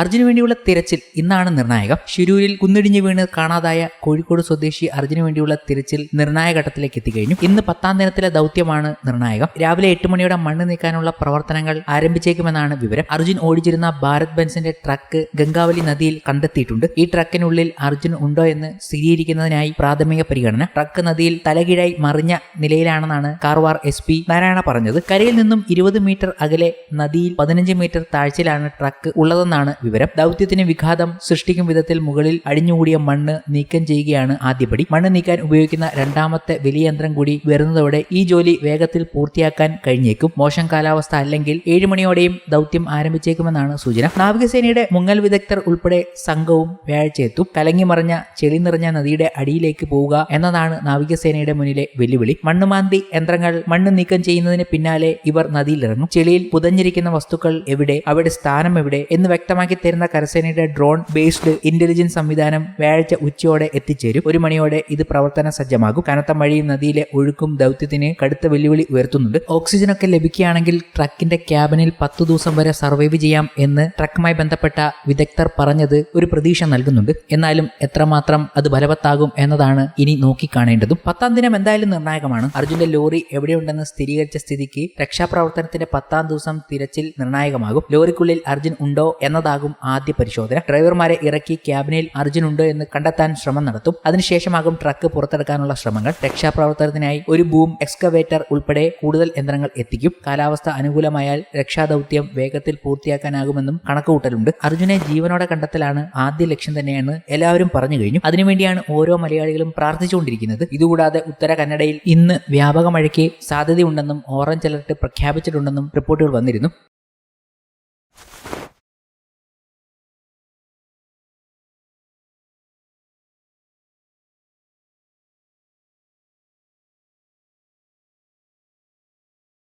അർജുന് വേണ്ടിയുള്ള തിരച്ചിൽ ഇന്നാണ് നിർണായകം. ഷിരൂരിൽ കുന്നിടിഞ്ഞ് വീണ് കാണാതായ കോഴിക്കോട് സ്വദേശി അർജുന് വേണ്ടിയുള്ള തിരച്ചിൽ നിർണായക ഘട്ടത്തിലേക്ക് എത്തിക്കഴിഞ്ഞു. ഇന്ന് പത്താം ദിനത്തിലെ ദൗത്യമാണ് നിർണായകം. രാവിലെ എട്ട് മണിയോടെ മണ്ണ് നീക്കാനുള്ള പ്രവർത്തനങ്ങൾ ആരംഭിച്ചേക്കുമെന്നാണ് വിവരം. അർജുൻ ഓടിച്ചിരുന്ന ഭാരത് ബെൻസിന്റെ ട്രക്ക് ഗംഗാവലി നദിയിൽ കണ്ടെത്തിയിട്ടുണ്ട്. ഈ ട്രക്കിനുള്ളിൽ അർജുൻ ഉണ്ടോ എന്ന് സ്ഥിരീകരിക്കുന്നതിനായി പ്രാഥമിക പരിഗണന. ട്രക്ക് നദിയിൽ തലകീഴായി മറിഞ്ഞ നിലയിലാണെന്നാണ് കാർവാർ എസ് പി നാരായണ പറഞ്ഞത്. കരയിൽ നിന്നും ഇരുപത് മീറ്റർ അകലെ നദിയിൽ പതിനഞ്ച് മീറ്റർ താഴ്ചയിലാണ് ട്രക്ക് ഉള്ളതെന്നാണ് വിവരം. ദൗത്യത്തിന് വിഘാതം സൃഷ്ടിക്കും വിധത്തിൽ മുകളിൽ അടിഞ്ഞുകൂടിയ മണ്ണ് നീക്കം ചെയ്യുകയാണ് ആദ്യപടി. മണ്ണ് നീക്കാൻ ഉപയോഗിക്കുന്ന രണ്ടാമത്തെ വലിയ യന്ത്രം കൂടി വരുന്നതോടെ ഈ ജോലി വേഗത്തിൽ പൂർത്തിയാക്കാൻ കഴിഞ്ഞേക്കും. മോശം കാലാവസ്ഥ അല്ലെങ്കിൽ ഏഴ് മണിയോടെയും ദൗത്യം ആരംഭിച്ചേക്കുമെന്നാണ് സൂചന. നാവികസേനയുടെ മുങ്ങൽ വിദഗ്ധർ ഉൾപ്പെടെ സംഘവും വ്യാഴ്ചയെത്തും കലങ്ങി മറിഞ്ഞ ചെളി നിറഞ്ഞ നദിയുടെ അടിയിലേക്ക് പോവുക എന്നതാണ് നാവികസേനയുടെ മുന്നിലെ വെല്ലുവിളി. മണ്ണുമാന്തി യന്ത്രങ്ങൾ മണ്ണ് നീക്കം ചെയ്യുന്നതിന് പിന്നാലെ ഇവർ നദിയിലിറങ്ങും. ചെളിയിൽ പുതഞ്ഞിരിക്കുന്ന വസ്തുക്കൾ എവിടെ അവയുടെ സ്ഥാനം എവിടെ എന്ന് വ്യക്തമാക്കി തരുന്ന കരസേനയുടെ ഡ്രോൺ ബേസ്ഡ് ഇന്റലിജൻസ് സംവിധാനം വ്യാഴാഴ്ച ഉച്ചയോടെ എത്തിച്ചേരും. ഒരു മണിയോടെ ഇത് പ്രവർത്തന സജ്ജമാകും. കനത്ത മഴയും നദിയിലെ ഒഴുക്കും ദൗത്യത്തിന് കടുത്ത വെല്ലുവിളി ഉയർത്തുന്നുണ്ട്. ഓക്സിജനൊക്കെ ലഭിക്കുകയാണെങ്കിൽ ട്രക്കിന്റെ ക്യാബിനിൽ പത്തു ദിവസം വരെ സർവൈവ് ചെയ്യാം എന്ന് ട്രക്കുമായി ബന്ധപ്പെട്ട വിദഗ്ധർ പറഞ്ഞത് ഒരു പ്രതീക്ഷ നൽകുന്നുണ്ട്. എന്നാലും എത്രമാത്രം അത് ഫലവത്താകും എന്നതാണ് ഇനി നോക്കിക്കാണേണ്ടതും. പത്താം ദിനം എന്തായാലും നിർണായകമാണ്. അർജുന്റെ ലോറി എവിടെയുണ്ടെന്ന് സ്ഥിരീകരിച്ച സ്ഥിതിക്ക് രക്ഷാപ്രവർത്തനത്തിന്റെ പത്താം ദിവസം തിരച്ചിൽ നിർണായകമാകും. ലോറിക്കുള്ളിൽ അർജുൻ ഉണ്ടോ എന്നതാകും ആദ്യ പരിശോധന. ഡ്രൈവർമാരെ ഇറക്കി ക്യാബിനിൽ അർജുൻ ഉണ്ട് എന്ന് കണ്ടെത്താൻ ശ്രമം നടത്തും. അതിനുശേഷമാകും ട്രക്ക് പുറത്തെടുക്കാനുള്ള ശ്രമങ്ങൾ. രക്ഷാപ്രവർത്തനത്തിനായി ഒരു ബൂം എക്സ്കവേറ്റർ ഉൾപ്പെടെ കൂടുതൽ യന്ത്രങ്ങൾ എത്തിക്കും. കാലാവസ്ഥ അനുകൂലമായാൽ രക്ഷാദൌത്യം വേഗത്തിൽ പൂർത്തിയാക്കാനാകുമെന്നും കണക്കുകൂട്ടലുണ്ട്. അർജുനെ ജീവനോടെ കണ്ടെത്തലാണ് ആദ്യ ലക്ഷ്യം തന്നെയാണ് എല്ലാവരും പറഞ്ഞു കഴിഞ്ഞു. അതിനുവേണ്ടിയാണ് ഓരോ മലയാളികളും പ്രാർത്ഥിച്ചുകൊണ്ടിരിക്കുന്നത്. ഇതുകൂടാതെ ഉത്തര കന്നഡയിൽ ഇന്ന് വ്യാപക മഴയ്ക്ക് സാധ്യതയുണ്ടെന്നും ഓറഞ്ച് അലർട്ട് പ്രഖ്യാപിച്ചിട്ടുണ്ടെന്നും റിപ്പോർട്ടുകൾ വന്നിരുന്നു.